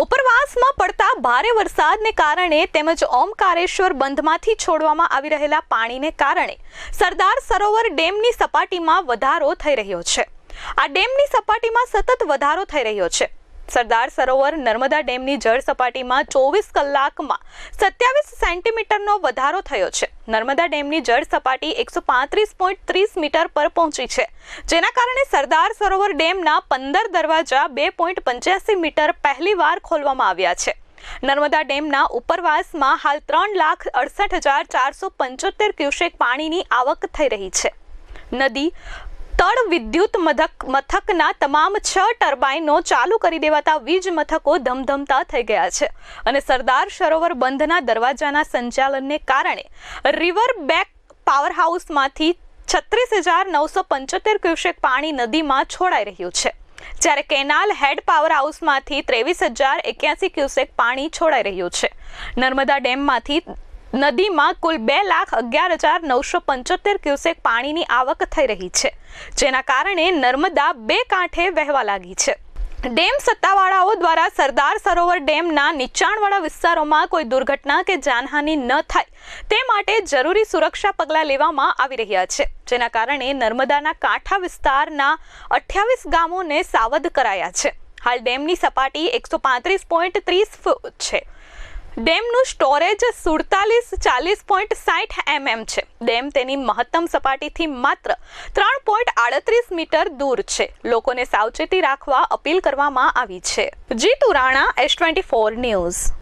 ઉપરવાસમાં પડતા ભારે વરસાદને કારણે તેમજ ઓમકારેશ્વર બંધમાંથી છોડવામાં આવી રહેલા પાણીને કારણે સરદાર સરોવર ડેમની સપાટીમાં વધારો થઈ રહ્યો છે. આ ડેમની સપાટીમાં સતત વધારો થઈ રહ્યો છે. સરદાર સરોવર નર્મદા ડેમની જળ સપાટીમાં ચોવીસ કલાકમાં સત્યાવીસ સેન્ટીમીટરનો વધારો થયો છે. નર્મદા ડેમની જળ સપાટી એકસો પાંત્રીસ પોઈન્ટ ત્રીસ મીટર પર પહોંચી છે. જેના કારણે સરદાર સરોવર ડેમના પંદર દરવાજા બે પોઈન્ટ પંચ્યાસી મીટર પહેલીવાર ખોલવામાં આવ્યા છે. નર્મદા ડેમના ઉપરવાસમાં હાલ ત્રણ લાખ અડસઠ હજાર ચારસો પંચોતેર ક્યુસેક પાણીની આવક થઈ રહી છે. નદી તળ વિદ્યુત મથક મથકના તમામ છ ટર્બાઇનો ચાલુ કરી દેવાતા વીજ મથકો ધમધમતા થઈ ગયા છે અને સરદાર સરોવર બંધના દરવાજાના સંચાલનને કારણે રિવર બેક પાવર હાઉસમાંથી છત્રીસ હજાર નવસો પંચોતેર ક્યુસેક પાણી નદીમાં છોડાઈ રહ્યું છે. જ્યારે કેનાલ હેડ પાવર હાઉસમાંથી ત્રેવીસ હજાર એક્યાસી ક્યુસેક પાણી છોડાઈ રહ્યું છે. નર્મદા ડેમમાંથી નદીમાં કુલ બે લાખ અગિયાર હજાર નવસો પંચોતેર ક્યુસેક પાણીની આવક થઈ રહી છે, જેના કારણે નર્મદા બે કાંઠે વહેવા લાગી છે. ડેમ સત્તાવાળાઓ દ્વારા સરદાર સરોવર ડેમના નીચાણવાળા વિસ્તારોમાં કોઈ દુર્ઘટના કે જાનહાનિ ન થાય, તે માટે જરૂરી સુરક્ષા પગલાં લેવામાં આવી રહ્યા છે, જેના કારણે નર્મદાના કાંઠા વિસ્તારના અઠ્યાવીસ ગામોને સાવધ કરાયા છે. હાલ ડેમની સપાટી એકસો પાંત્રીસ પોઈન્ટ ત્રીસ ફૂટ છે. ડેમનું સ્ટોરેજ સુડતાલીસ, ચાલીસ પોઈન્ટ સાઠ એમએમ છે. ડેમ તેની મહત્તમ સપાટીથી માત્ર ત્રણ પોઈન્ટ આડત્રીસ મીટર દૂર છે. લોકોને સાવચેતી રાખવા અપીલ કરવામાં આવી છે. Jitu Rana S twenty four news